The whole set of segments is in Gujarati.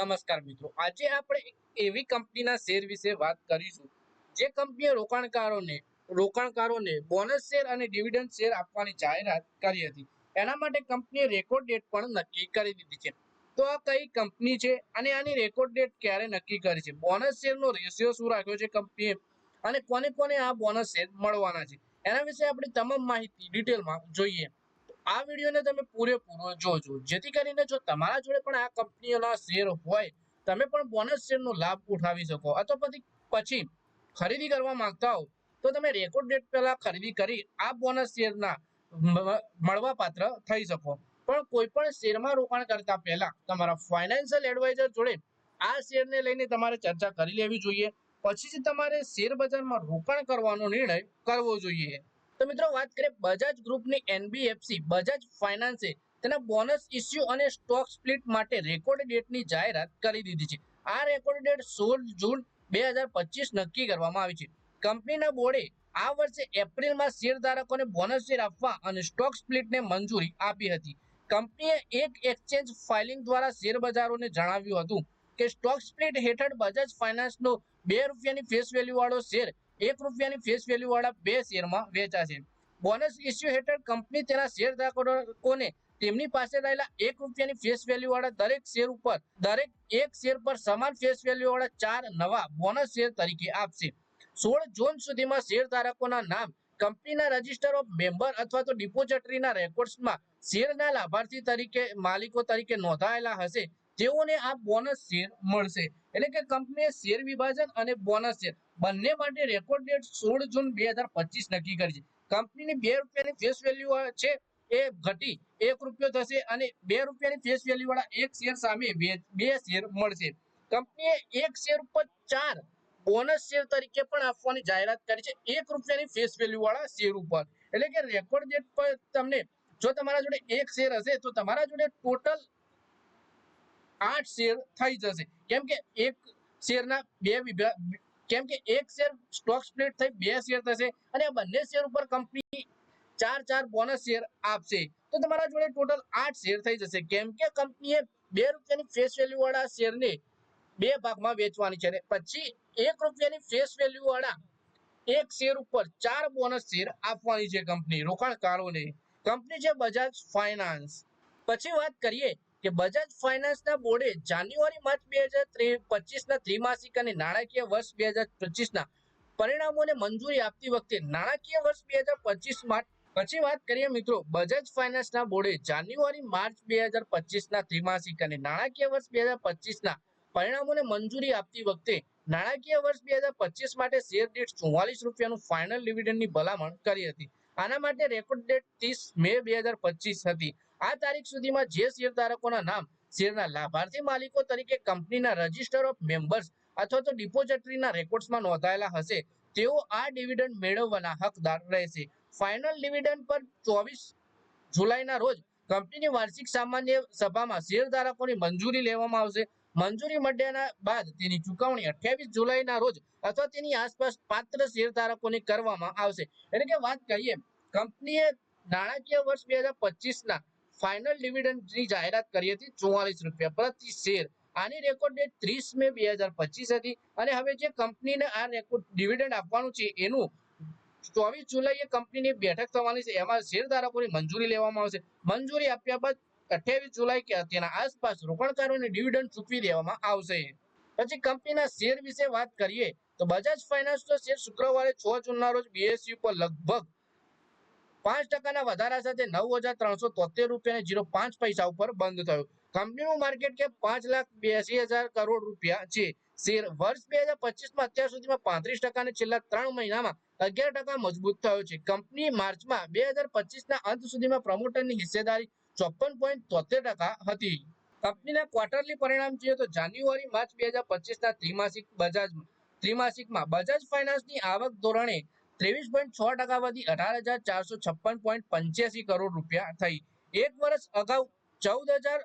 નમસ્કાર મિત્રો. આજે આપણે એવી કંપનીના શેર વિશે વાત કરીશું, જે કંપનીએ રોકાણકારોને રોકાણકારોને બોનસ શેર અને ડિવિડન્ડ શેર આપવાની જાહેરાત કરી હતી. એના માટે કંપનીએ રેકોર્ડ ડેટ પણ નક્કી કરી દીધી છે. તો આ કઈ કંપની છે અને આની રેકોર્ડ ડેટ ક્યારે નક્કી કરી છે? બોનસ શેરનો રેશિયો શું રાખ્યો છે કંપનીએ? અને કોને કોને આ બોનસ શેર મળવાના છે? એના વિશે આપણે તમામ માહિતી ડિટેલમાં જોઈએ. આ વિડીયોને તમે પૂરેપૂરો જોજો. જેથી કરીને જો તમારા જોડે પણ આ કંપનીઓના શેર હોય, તમે પણ બોનસ શેરનો લાભ ઉઠાવી શકો. અથવા પછી પછી ખરીદી કરવા માંગતા હો, તો તમે રેકોર્ડ ડેટ પહેલા ખરીદી કરી આ બોનસ શેરના મળવા પાત્ર થઈ શકો. પણ કોઈ પણ શેરમાં રોકાણ કરતા પહેલા તમારા ફાઇનાન્શિયલ એડવાઇઝર જોડે આ શેરને લઈને તમારે ચર્ચા કરી લેવી જોઈએ. પછી જ તમારે શેર બજારમાં રોકાણ કરવાનો નિર્ણય કરવો જોઈએ. તો મિત્રો વાત કરીએ બજાજ ગ્રુપની એનબીએફસી બજાજ ફાઇનાન્સે તેના બોનસ ઇસ્યુ અને સ્ટોક સ્પ્લિટ માટે રેકોર્ડ ડેટની જાહેરાત કરી દીધી છે. આ રેકોર્ડ ડેટ સોળ જૂન બે નક્કી કરવામાં આવી છે. કંપનીના બોર્ડે આ વર્ષે એપ્રિલમાં શેરધારકોને બોનસ શેર આપવા અને સ્ટોક સ્પ્લિટને મંજૂરી આપી હતી. કંપનીએ એક એક્સચેન્જ ફાઇલિંગ દ્વારા શેર બજારોને જણાવ્યું હતું કે સ્ટોક સ્પ્લિટ હેઠળ બજાજ ફાઇનાન્સનો બે રૂપિયાની ફેસ વેલ્યુવાળો શેર એક રૂપિયાની ફેસ વેલ્યુ વાળા બે શેરમાં વેચાશે. બોનસ ઇસ્યુ હેઠળ કંપની તેના શેરધારકોને તેમની પાસે રહેલા એક રૂપિયાની ફેસ વેલ્યુ વાળા દરેક શેર ઉપર, દરેક એક શેર પર સમાન ફેસ વેલ્યુ વાળા ચાર નવા બોનસ શેર તરીકે આપશે. સોળ જૂન સુધીમાં શેરધારકોના નામ કંપનીના રજિસ્ટર ઓફ મેમ્બર અથવા તો ડિપોઝિટરીના રેકોર્ડ્સમાં શેરના લાભાર્થી તરીકે, માલિકો તરીકે નોંધાયેલા હશે, તેઓને આ બોનસ શેર મળશે. એટલે કે કંપનીએ શેર વિભાજન અને બોનસ શેર બંને માટે રેકોર્ડ ડેટ સોળ જૂન બે નક્કી કરી છે. કંપનીની બે રૂપિયાની ફેસ વેલ્યુ છે એ ઘટી, એક રૂપિયો થશે અને બે રૂપિયાની ફેસ વેલ્યુ વાળા એક શેર સામે બે શેર મળશે. કંપનીએ એક શેર ઉપર ચાર બોનસ શેર તરીકે પણ આપવાની જાહેરાત કરી છે, એક રૂપિયાની ફેસ વેલ્યુ વાળા શેર ઉપર. એટલે કે રેકોર્ડ ડેટ પર તમને જો તમારા જોડે એક શેર હશે, તો તમારા જોડે ટોટલ આઠ શેર થઈ જશે. કેમ કે એક શેરના બે વિભાગ કેમ કે એક શેર સ્ટોક સ્પ્લિટ થઈ, બે શેર થશે અને બંને શેર ઉપર કંપની ચાર ચાર બોનસ શેર આપશે. તો તમારા જોડે ટોટલ આઠ શેર થઈ જશે. કેમ કે કંપનીએ બે રૂપિયાની ફેસ વેલ્યુ વાળા શેરને બે ભાગમાં વેચવાની છે અને પછી એક રૂપિયાની ફેસ વેલ્યુ વાળા એક શેર ઉપર ચાર બોનસ શેર આપવાની છે કંપની રોકાણકારોને. કંપની છે બજાજ ફાઇનાન્સ પછી વાત કરીએ કે બજાજ ફાઇનાન્સના બોર્ડે જાન્યુઆરી, માર્ચ બે હજાર પચીસના ત્રિમાસિક અને નાણાકીય વર્ષ બે હજાર પચીસના પરિણામોને મંજૂરી આપતી વખતે નાણાકીય વર્ષ બે હજાર પચીસ પછી વાત કરીએ મિત્રો, બજાજ ફાઇનાન્સના બોર્ડે જાન્યુઆરી, માર્ચ બે હજાર પચીસના ત્રિમાસિક અને નાણાકીય વર્ષ બે હજાર પચીસના પરિણામોને મંજૂરી આપતી વખતે નાણાકીય વર્ષ બે હજાર પચીસ માટે શેર દીઠ ચુમ્માલીસ રૂપિયાનું ફાઇનલ ડિવિડન્ડની ભલામણ કરી હતી. આના માટે રેકોર્ડ ડેટ ત્રીસ મે બે હજાર પચીસ હતી. આ તારીખ સુધીમાં જે શેરધારકોના નામ, શેરના લાભાર્થી માલિકો તરીકે કંપનીના રજિસ્ટર ઓફ મેમ્બર્સ અથવા તો ડિપોઝિટરીના રેકોર્ડ્સમાં નોંધાયેલા હશે, તેઓ આ ડિવિડન્ડ મેળવવાના હકદાર રહેશે. ફાઇનલ ડિવિડન્ડ પર ચોવીસ જુલાઈના રોજ કંપનીની વાર્ષિક સામાન્ય સભામાં શેરધારકોની મંજૂરી લેવામાં આવશે. મંજૂરી મળ્યાના બાદ તેની ચુકવણી અઠ્યાવીસ જુલાઈના રોજ અથવા તેની આસપાસ પાત્ર શેરધારકોને કરવામાં આવશે. એટલે કે વાત કરીએ, કંપનીએ નાણાકીય વર્ષ બે હજાર પચીસના ફાઇનલ ડિવિડન્ડની જાહેરાત કરી હતી ચુમ્માલીસ રૂપિયા પ્રતિ શેર આની રેકોર્ડ ડેટ ત્રીસ મે બે હજાર પચીસ હતી અને હવે જે કંપનીને આ રેકોર્ડ ડિવિડન્ડ આપવાનું છે એનું ચોવીસ જુલાઈએ કંપનીની બેઠક થવાની છે. એમાં શેરધારકોની મંજૂરી લેવામાં આવશે. મંજૂરી આપ્યા બાદ અઠ્યાવીસ જુલાઈ કે તેના આસપાસ રોકાણકારોને ડિવિડન્ડ ચૂકવી દેવામાં આવશે. પછી કંપનીના શેર વિશે વાત કરીએ તો બજાજ ફાઇનાન્સનો શેર શુક્રવારે છ જૂનના રોજ બીએસયુ પર લગભગ પાંચ ટકાના વધારા સાથે નવ હજાર ત્રણસો તોતેર રૂપિયા જીરો પાંચ પૈસા ઉપર બંધ થયો. કંપનીનું માર્કેટ કેપ પાંચ લાખ બ્યાસી હજાર કરોડ રૂપિયા છે. શેર વર્ષ બે હજાર પચીસમાં અત્યાર સુધીમાં પાંત્રીસ ટકા અને છેલ્લા ત્રણ મહિનામાં અગિયાર ટકા મજબૂત થયો છે. કંપની માર્ચમાં બે હજાર પચીસના અંત સુધીમાં પ્રમોટરની હિસ્સેદારી ચોપન પોઈન્ટ તોતેર ટકા હતી. કંપનીના ક્વાર્ટરલી પરિણામ જોઈએ તો જાન્યુઆરી, માર્ચ બે હજાર પચીસના ત્રિમાસિક બજાજ, ત્રિમાસિકમાં બજાજ ફાઇનાન્સની આવક ધોરણે ત્રેવીસ પોઈન્ટ છ ટકા વધી અઢાર હજાર ચારસો છપ્પન પોઈન્ટ પંચ્યાસી કરોડ રૂપિયા થઈ. એક વર્ષ અગાઉ ચૌદ હજાર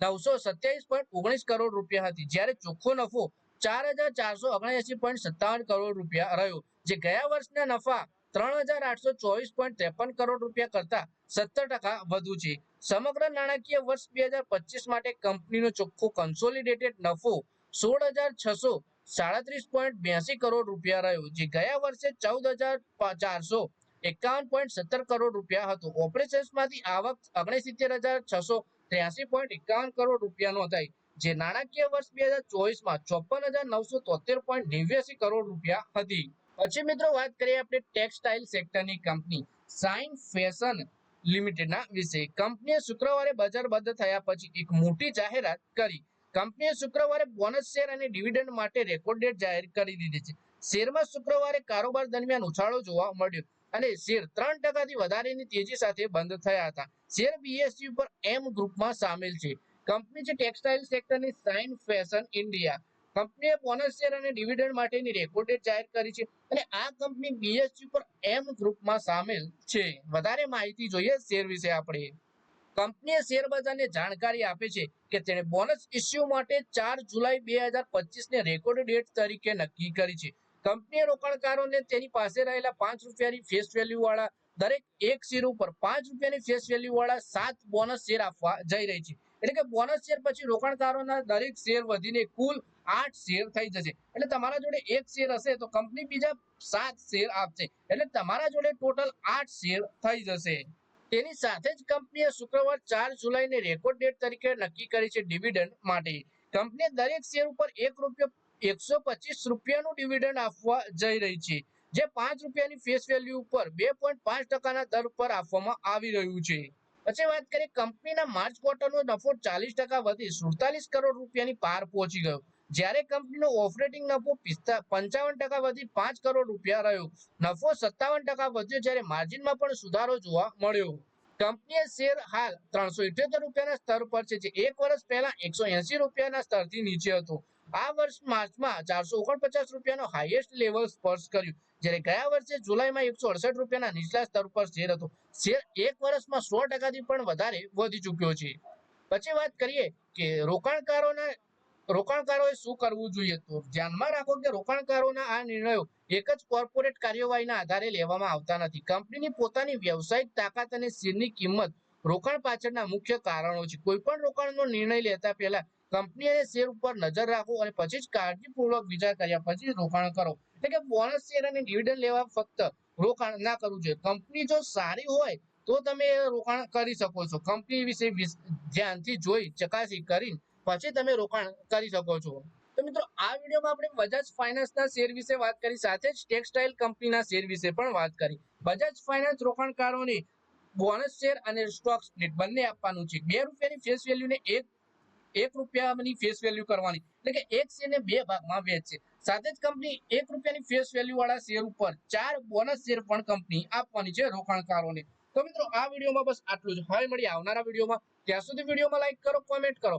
નવસો સત્યાવીસ પોઈન્ટ ઓગણીસ કરોડ રૂપિયા હતી. જ્યારે ચોખ્ખો નફો ચાર હજાર ચારસો ઓગણએસી પોઈન્ટ સત્તાવન કરોડ રૂપિયા રહ્યો, જે ગયા વર્ષના નફા ત્રણ હજાર આઠસો ચોવીસ પોઈન્ટ ત્રેપન કરોડ રૂપિયા કરતા સત્તર ટકા વધુ છે. સમગ્ર નાણાકીય વર્ષ બે હજાર પચીસ માટે કંપનીનો ચોખ્ખો કન્સોલિડેટેડ નફો સોળ હજાર છસો સાડત્રીસ પોઈન્ટ બ્યાસી કરોડ રૂપિયા રહ્યો, જે ગયા વર્ષે ચૌદ હજાર ચારસો એકાવન પોઈન્ટ સત્તર કરોડ રૂપિયા હતો. ઓપરેશન્સમાંથી આવક ઓગણસિત્તેર હજાર છસો ત્ર્યાસી પોઈન્ટ એકાવન કરોડ રૂપિયાનો થઈ જે નાણાકીય વર્ષ બે હજાર ચોવીસમાં ચોપન હજાર નવસો તોતેર પોઈન્ટ નેવ્યાસી કરોડ રૂપિયા હતી. પછી મિત્રો વાત કરીએ આપણે ટેક્સટાઇલ સેક્ટરની કંપની, સાઇન ફેશન લિમિટેડના વિશે. કંપનીએ શુક્રવારે બજાર બંધ થયા પછી એક મોટી જાહેરાત કરી. કંપનીએ શુક્રવારે બોનસ શેર અને ડિવિડન્ડ માટે રેકોર્ડ ડેટ જાહેર કરી દીધી છે. શેરમાં શુક્રવારે કારોબાર દરમિયાન ઉછાળો જોવા મળ્યો અને શેર ત્રણ ટકાથી વધારેની તેજી સાથે બંધ થયા હતા. શેર બીએસયુ પર એમ ગ્રુપમાં સામેલ છે. કંપની છે ટેક્સટાઇલ સેક્ટરની સાઇન ફેશન ઇન્ડિયા કંપનીએ બોનસ શેર અને ડિવિડન્ડ માટેની રેકોર્ડ ડેટ જાહેર કરી છે અને આ કંપની બીએસયુ પર એમ ગ્રુપમાં સામેલ છે. વધારે માહિતી જોઈએ શેર વિશે આપણે. કંપનીએ શેર બજારને જાણકારી આપે છે કે તેણે બોનસ ઇસ્યુ માટે ચાર જુલાઈ બે હજાર પચીસને રેકોર્ડ ડેટ તરીકે નક્કી કરી છે. કંપનીએ રોકાણકારોને તેની પાસે રહેલા પાંચ રૂપિયાની ફેસ વેલ્યુ વાળા દરેક એક શેર ઉપર પાંચ રૂપિયાની ફેસ વેલ્યુ વાળા સાત બોનસ શેર આપવા જઈ રહી છે. એટલે કે બોનસ શેર પછી રોકાણકારોના દરેક શેર વધીને કુલ આઠ શેર થઈ જશે. એટલે તમારા જોડે એક શેર હશે તો કંપની બીજા સાત શેર આપશે. એટલે તમારા જોડે ટોટલ આઠ શેર થઈ જશે. તેની સાથે જ કંપનીએ શુક્રવાર ચાર જુલાઈને રેકોર્ડ ડેટ તરીકે નક્કી કરી છે ડિવિડન્ડ માટે. કંપની દરેક શેર ઉપર એક રૂપિયો, એકસો પચીસ રૂપિયાનું ડિવિડન્ડ આપવા જઈ રહી છે, જે પાંચ રૂપિયાની ફેસ વેલ્યુ ઉપર બે પોઈન્ટ પાંચ ટકાના દર પર આપવામાં આવી રહ્યું છે. પછી વાત કરીએ કંપનીના માર્ચ ક્વાર્ટરનો નફો ચાલીસ ટકા વધી સુડતાલીસ કરોડ રૂપિયાની પાર પહોંચી ગયો. જ્યારે કંપનીનો ઓપરેટિંગ નફો પિસ્તા પંચાવન ટકા વધી પાંચ કરોડ રૂપિયા રહ્યો. નફો સત્તાવન ટકા વધ્યો જ્યારે માર્જિનમાં પણ સુધારો જોવા મળ્યો. કંપનીએ શેર હાલ ત્રણસો ઇઠ્યોતેર રૂપિયાના સ્તર પર છે, જે એક વર્ષ પહેલા એકસો એસી રૂપિયાના સ્તરથી નીચે હતો. આ વર્ષ માર્ચમાં ચારસો ઓગણપચાસ રૂપિયાનો હાઈએસ્ટ લેવલ સ્પર્શ કર્યું. જ્યારે ગયા વર્ષે જુલાઈમાં એકસો અડસઠ રૂપિયાના નીચલા સ્તર પર શેર હતો. શેર એક વર્ષમાં સો ટકાથી પણ વધારે વધી ચૂક્યો છે. પછી વાત કરીએ કે રોકાણકારોના રોકાણકારોએ શું કરવું જોઈએ? તો ધ્યાનમાં રાખો કે રોકાણકારોના આ નિર્ણયો એક જ કોર્પોરેટ કાર્યવાહીના આધારે લેવામાં આવતા નથી. કંપનીની પોતાની વ્યવસાયિક તાકાત અને શેરની કિંમત રોકાણ પાછળના મુખ્ય કારણો છે. કોઈ પણ રોકાણનો નિર્ણય લેતા પહેલા કંપની અને શેર ઉપર નજર રાખો અને પછી જ કાળજીપૂર્વક વિચાર કર્યા પછી રોકાણ કરો. એટલે કે બોનસ શેર અને ડિવિડન્ડ લેવા ફક્ત રોકાણ ના કરવું જોઈએ. કંપની જો સારી હોય તો તમે રોકાણ કરી શકો છો. કંપની વિશે ધ્યાનથી જોઈ, ચકાસી કરીને પછી તમે રોકાણ કરી શકો છો. તો મિત્રો, આ વિડીયોમાં આપણે બજાજ ફાઇનાન્સના શેર વિશે વાત કરી, સાથે જ ટેક્સટાઇલ કંપનીના શેર વિશે પણ વાત કરી. બજાજ ફાઇનાન્સ રોકાણકારોને બોનસ શેર અને સ્ટોક સ્પ્લિટ બંને આપવાનું છે. બે રૂપિયાની ફેસ વેલ્યુને એક એક રૂપિયાની ફેસ વેલ્યુ કરવાની. એટલે કે એક શેરને બે ભાગમાં વેચશે સાથે જ કંપની એક રૂપિયાની ફેસ વેલ્યુ વાળા શેર ઉપર ચાર બોનસ શેર પણ કંપની આપવાની છે રોકાણકારોને. તો મિત્રો, આ વિડીયોમાં બસ આટલું જ. હવે મળી આવનારા વિડીયોમાં. ત્યાં સુધી વિડીયોમાં લાઈક કરો કોમેન્ટ કરો.